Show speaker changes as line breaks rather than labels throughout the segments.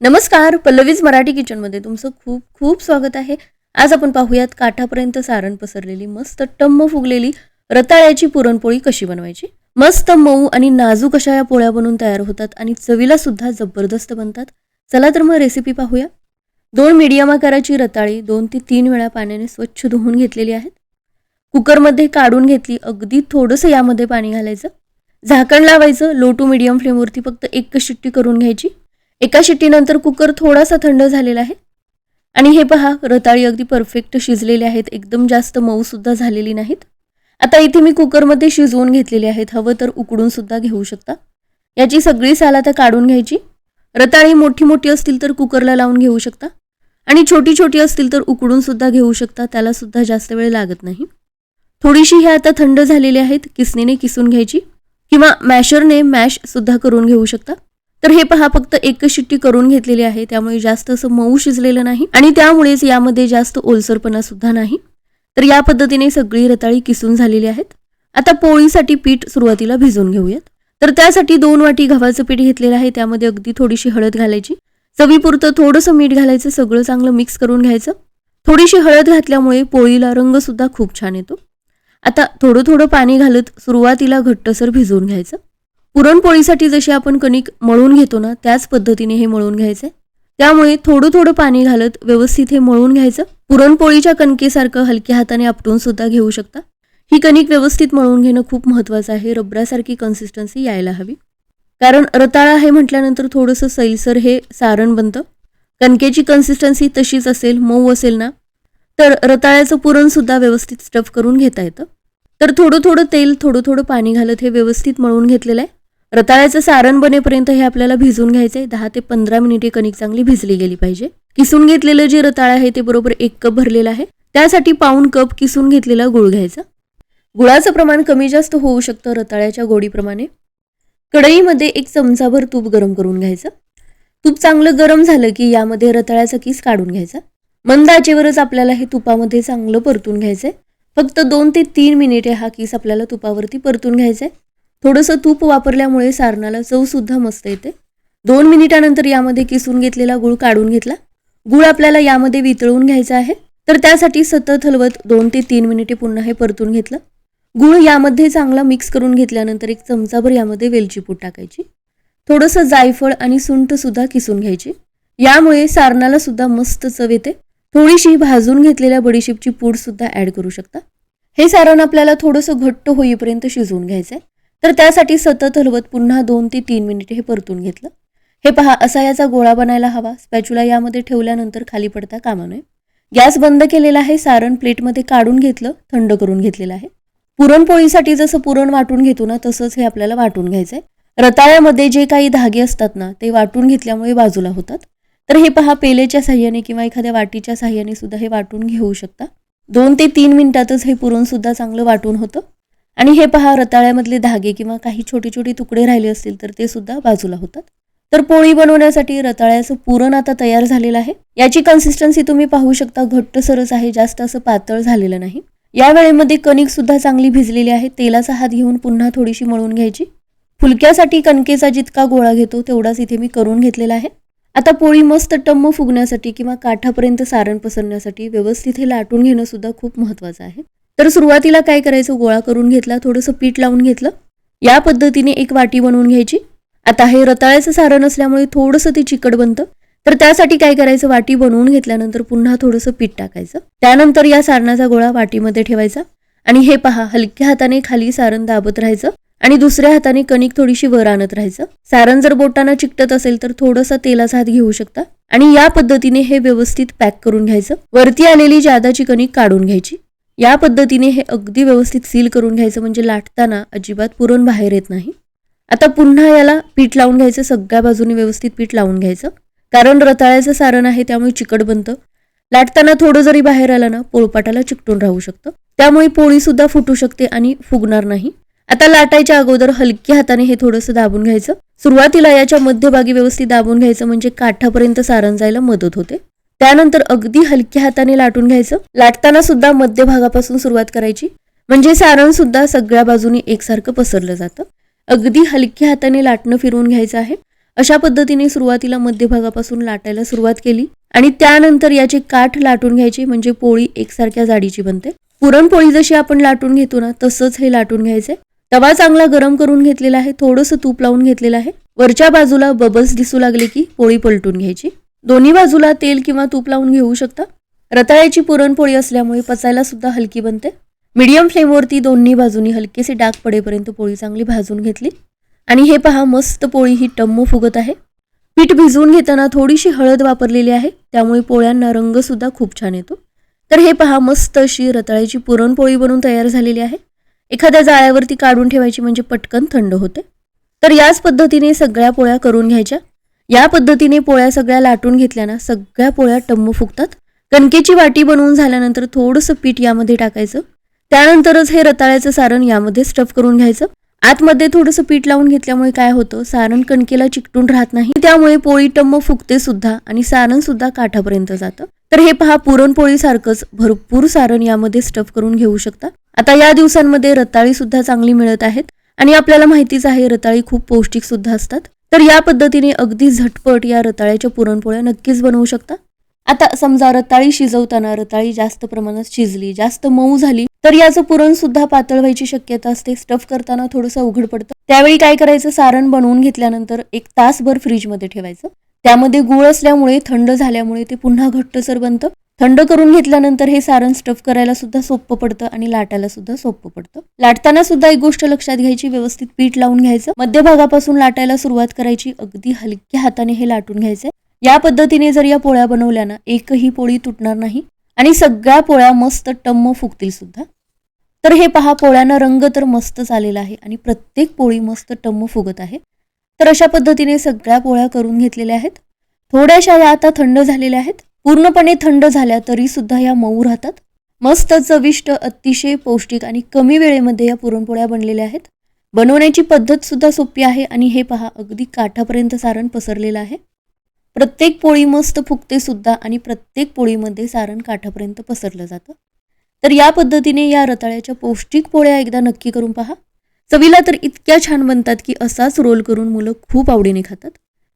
नमस्कार पल्लवीज मराठी किचनमध्ये तुमचं खूप खूप स्वागत आहे. आज आपण पाहूयात काठापर्यंत सारण पसरलेली मस्त टम्म फुगलेली रताळ्याची पुरणपोळी कशी बनवायची? मस्त मऊ आणि नाजूक अशा या पोळ्या बनवून तयार होतात आणि चवीला सुद्धा जबरदस्त बनतात. चला तर मग रेसिपी पाहूया. दोन मीडियम आकाराची रताळी दोन ते तीन वेळा पाण्याने स्वच्छ धुवून घेतलेली आहेत. कुकरमध्ये काढून घेतली अगदी थोडंसं यामध्ये पाणी घालायचं. झाकण लावायचं लो टू मिडियम फ्लेमवरती फक्त एक शिट्टी करून घ्यायची. एका शिट्टीनंतर कुकर थोडासा थंड झालेला आहे. आणि हे पहा रताळी अगदी परफेक्ट शिजलेले आहेत. एकदम जास्त मऊसुद्धा झालेली नाहीत. आता इथे मी कुकरमध्ये शिजवून घेतलेली आहेत. हवं तर उकडून सुद्धा घेऊ शकता. याची सगळी साल आता काढून घ्यायची. रताळी मोठी मोठी असतील तर कुकरला लावून घेऊ शकता. आणि छोटी छोटी असतील तर उकडून सुद्धा घेऊ शकता. त्याला सुद्धा जास्त वेळ लागत नाही. थोडीशी हे आता थंड झालेली आहेत. किसणीने किसून घ्यायची. किंवा मॅशरने मॅश सुद्धा करून घेऊ शकता. तर हे पहा फक्त एकच शिट्टी करून घेतलेली आहे. त्यामुळे जास्त असं मऊ शिजलेलं नाही. आणि त्यामुळेच यामध्ये जास्त ओलसरपणा सुद्धा नाही. तर या पद्धतीने सगळी रताळी किसून झालेली आहेत. आता पोळीसाठी पीठ सुरुवातीला भिजवून घेऊयात. तर त्यासाठी दोन वाटी गव्हाचं पीठ घेतलेलं आहे. त्यामध्ये अगदी थोडीशी हळद घालायची. चवीपुरतं थोडंसं मीठ घालायचं. सगळं चांगलं मिक्स करून घ्यायचं. थोडीशी हळद घातल्यामुळे पोळीला रंगसुद्धा खूप छान येतो. आता थोडं थोडं पाणी घालत सुरुवातीला घट्टसर भिजवून घ्यायचं. पुरणपोळीसाठी जशी आपण कणिक मळून घेतो ना त्याच पद्धतीने हे मळून घ्यायचंय त्यामुळे थोडं थोडं पाणी घालत व्यवस्थित हे मळून घ्यायचं. पुरणपोळीच्या कणकेसारखं हलक्या हाताने आपटून सुद्धा घेऊ शकता. ही कणिक व्यवस्थित मळून घेणं खूप महत्त्वाचं आहे. रबरासारखी कन्सिस्टन्सी यायला हवी. कारण रताळा हे म्हटल्यानंतर थोडंसं सैलसर हे सारण बनतं. कणकेची कन्सिस्टन्सी तशीच असेल मऊ असेल ना तर रताळ्याचं पुरणसुद्धा व्यवस्थित स्टफ करून घेता येतं. तर थोडं थोडं तेल थोडं थोडं पाणी घालत हे व्यवस्थित मळून घेतलेलं आहे. रताळ्याचं सारण बनेपर्यंत हे आपल्याला भिजवून घ्यायचं आहे दहा ते पंधरा मिनिटे कणिक चांगली भिजली गेली पाहिजे. किसून घेतलेलं जे रताळ आहे ते बरोबर एक कप भरलेलं आहे. त्यासाठी पाऊन कप किसून घेतलेला गुळ घ्यायचा. गुळाचं प्रमाण कमी जास्त होऊ शकतं रताळ्याच्या गोडीप्रमाणे. कढईमध्ये एक चमचाभर तूप गरम करून घ्यायचं. तूप चांगलं गरम झालं की यामध्ये रताळ्याचा किस काढून घ्यायचा. मंद आचेवरच आपल्याला हे तुपामध्ये चांगलं परतून घ्यायचं आहे फक्त दोन ते तीन मिनिटे हा किस आपल्याला तुपावरती परतून घ्यायचा आहे थोडंसं तूप वापरल्यामुळे सारणाला चवसुद्धा मस्त येते. दोन मिनिटानंतर यामध्ये किसून घेतलेला गुळ काढून घेतला. गुळ आपल्याला यामध्ये वितळवून घ्यायचा आहे. तर त्यासाठी सतत हलवत दोन ते तीन मिनिटे पुन्हा हे परतून घेतलं. गुळ यामध्ये चांगला मिक्स करून घेतल्यानंतर एक चमचाभर यामध्ये वेलची पूड टाकायची. थोडंसं जायफळ आणि सुंठ सुद्धा किसून घ्यायची. यामुळे सारणाला सुद्धा मस्त चव येते. थोडीशी भाजून घेतलेल्या बडीशेपची पूड सुद्धा ऍड करू शकता. हे सारण आपल्याला थोडंसं घट्ट होईपर्यंत शिजवून घ्यायचं आहे तर त्यासाठी सतत हलवत पुन्हा दोन ते तीन मिनिटे हे परतून घेतलं. हे पहा असा याचा गोळा बनायला हवा. स्पॅच्युला यामध्ये ठेवल्यानंतर खाली पडता कामा नये. गॅस बंद केलेला आहे सारण प्लेटमध्ये काढून घेतलं थंड करून घेतलेलं आहे. पुरणपोळीसाठी जसं पुरण वाटून घेतो ना तसंच हे आपल्याला वाटून घ्यायचं आहे रताळ्यामध्ये जे काही धागे असतात ना ते वाटून घेतल्यामुळे बाजूला होतात. तर हे पहा पेलेच्या साह्याने किंवा एखाद्या वाटीच्या साह्याने सुद्धा हे वाटून घेऊ शकता. दोन ते तीन मिनिटातच हे पुरण सुद्धा चांगलं वाटून होतं. आणि हे पहा रताळ्यामधले धागे किंवा काही छोटे छोटे तुकडे राहिले असतील तर ते सुद्धा बाजूला होतात. तर पोळी बनवण्यासाठी रताळ्याचं पुरण आता तयार झालेलं आहे. याची कन्सिस्टन्सी तुम्ही पाहू शकता घट्ट सरस आहे जास्त असं पातळ झालेलं नाही. या वेळेमध्ये कणिक सुद्धा चांगली भिजलेली आहे. तेलाचा हात घेऊन पुन्हा थोडीशी मळून घ्यायची. फुलक्यासाठी कणकेचा जितका गोळा घेतो तेवढाच इथे मी करून घेतलेला आहे. आता पोळी मस्त टम्म फुगण्यासाठी किंवा काठापर्यंत सारण पसरण्यासाठी व्यवस्थित हे लाटून घेणं सुद्धा खूप महत्त्वाचं आहे. तर सुरुवातीला काय करायचं? गोळा करून घेतला थोडंसं पीठ लावून घेतलं. या पद्धतीने एक वाटी बनवून घ्यायची. आता हे रताळ्याचं सारण असल्यामुळे थोडंसं ते चिकट बनतं. तर त्यासाठी काय करायचं? वाटी बनवून घेतल्यानंतर पुन्हा थोडंसं पीठ टाकायचं. त्यानंतर या सारणाचा गोळा वाटीमध्ये ठेवायचा. आणि हे पहा हलक्या हाताने खाली सारण दाबत राहायचं. आणि दुसऱ्या हाताने कणिक थोडीशी वर आणत राहायचं. सारण जर बोटानं चिकटत असेल तर थोडंसं तेलाचा हात घेऊ शकता. आणि या पद्धतीने हे व्यवस्थित पॅक करून घ्यायचं. वरती आलेली जादाची कणिक काढून घ्यायची. या पद्धतीने हे अगदी व्यवस्थित सील करून घ्यायचं म्हणजे लाटताना अजिबात पुरण बाहेर येत नाही. आता पुन्हा याला पीठ लावून घ्यायचं सगळ्या बाजूने व्यवस्थित पीठ लावून घ्यायचं. कारण रताळ्याचं सारण आहे त्यामुळे चिकट बनतं. लाटताना थोडं जरी बाहेर आलं ना पोळपाटाला चिकटून राहू शकतं. त्यामुळे पोळी सुद्धा फुटू शकते आणि फुगणार नाही. आता लाटायच्या अगोदर हलक्या हाताने हे थोडंसं दाबून घ्यायचं. सुरुवातीला याच्या मध्यभागी व्यवस्थित दाबून घ्यायचं म्हणजे काठापर्यंत सारण जायला मदत होते. त्यानंतर अगदी हलक्या हाताने लाटून घ्यायचं. लाटताना सुद्धा मध्यभागापासून सुरुवात करायची. म्हणजे सारण सुद्धा सगळ्या बाजूनी एकसारखं पसरलं जातं. अगदी हलक्या हाताने लाटणं फिरवून घ्यायचं आहे. अशा पद्धतीने सुरुवातीला मध्यभागापासून लाटायला सुरुवात केली. आणि त्यानंतर याची काठ लाटून घ्यायची म्हणजे पोळी एकसारख्या जाडीची बनते. पुरणपोळी जशी आपण लाटून घेतो ना तसंच हे लाटून घ्यायचंय. तवा चांगला गरम करून घेतलेला आहे थोडंसं तूप लावून घेतलेलं आहे. वरच्या बाजूला बबल्स दिसू लागले की पोळी पलटून घ्यायची. दोन्ही बाजूला तेल किंवा तूप लावून घेऊ शकता? रताळ्याची पुरणपोळी असल्यामुळे पचायला सुद्धा हलकी बनते. मीडियम फ्लेमवरती दोन्ही बाजूनी हलकेसे डाग पडेपर्यंत पोळी चांगली भाजून घेतली. आणि हे पहा मस्त पोळी ही टम्म फुगत आहे. पीठ भिजवून घेताना थोडीशी हळद वापरलेली आहे. त्यामुळे पोळ्यांना रंग सुद्धा खूप छान येतो. तर हे पहा मस्त अशी रताळ्याची पुरणपोळी बनून तयार झालेली आहे. एखाद्या जाळ्यावरती काढून ठेवायची म्हणजे पटकन थंड होते. तर याच पद्धतीने सगळ्या पोळ्या करून घ्यायच्या. या पद्धतीने पोळ्या सगळ्या लाटून घेतल्या ना सगळ्या पोळ्या टम्म फुगतात. कणकेची वाटी बनवून झाल्यानंतर थोडंसं पीठ यामध्ये टाकायचं. त्यानंतरच हे रताळ्याचं सारण यामध्ये स्टफ करून घ्यायचं. आतमध्ये थोडंसं पीठ लावून घेतल्यामुळे काय होतं सारण कणकेला चिकटून राहत नाही. त्यामुळे पोळी टम्म फुगते सुद्धा आणि सारण सुद्धा काठापर्यंत जातं. तर हे पहा पुरणपोळी सारखंच भरपूर सारण यामध्ये स्टफ करून घेऊ शकता. आता या दिवसांमध्ये रताळी सुद्धा चांगली मिळत आहेत आणि आपल्याला माहितीच आहे रताळी खूप पौष्टिक सुद्धा असतात. तर या पद्धतीने अगदी झटपट या रताळ्याच्या पुरणपोळ्या नक्कीच बनवू शकता. आता समजा रताळी शिजवताना रताळी जास्त प्रमाणात शिजली जास्त मऊ झाली तर याचं पुरण सुद्धा पातळ व्हायची शक्यता असते. स्टफ करताना थोडंसं अवघड पडतं. त्यावेळी काय करायचं? सारण बनवून घेतल्यानंतर एक तासभर फ्रीजमध्ये ठेवायचं. त्यामध्ये गुळ असल्यामुळे थंड झाल्यामुळे ते पुन्हा घट्टसर बनतं. थंड करून घेतल्यानंतर हे सारण स्टफ करायला सुद्धा सोपं पडतं आणि लाटायला सुद्धा सोपं पडतं. लाटताना सुद्धा एक गोष्ट लक्षात घ्यायची व्यवस्थित पीठ लावून घ्यायचं. मध्यभागापासून लाटायला सुरुवात करायची अगदी हलक्या हाताने हे लाटून घ्यायचंय या पद्धतीने जर या पोळ्या बनवल्या ना एकही पोळी तुटणार नाही आणि सगळ्या पोळ्या मस्त टम्म फुगतील सुद्धा. तर हे पहा पोळ्यांना रंग तर मस्तच आलेला आहे आणि प्रत्येक पोळी मस्त टम्म फुगत आहे. तर अशा पद्धतीने सगळ्या पोळ्या करून घेतलेल्या आहेत. थोड्याशा या आता थंड झालेल्या आहेत. पूर्णपणे थंड झाल्या तरी सुद्धा या मऊ राहतात. मस्त चविष्ट अतिशय पौष्टिक आणि कमी वेळेमध्ये या पुरणपोळ्या बनलेल्या आहेत. बनवण्याची पद्धत सुद्धा सोपी आहे आणि हे पहा अगदी काठापर्यंत सारण पसरलेलं आहे. प्रत्येक पोळी मस्त फुगते सुद्धा आणि प्रत्येक पोळीमध्ये सारण काठापर्यंत पसरलं जातं. तर या पद्धतीने या रताळ्याच्या पौष्टिक पोळ्या एकदा नक्की करून पहा. चवीला तर इतक्या छान बनतात की असाच रोल करून मुलं खूप आवडीने खातात.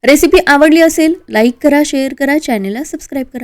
रेसिपी आवडली असेल लाईक करा शेअर करा चॅनेलला सबस्क्राईब करा.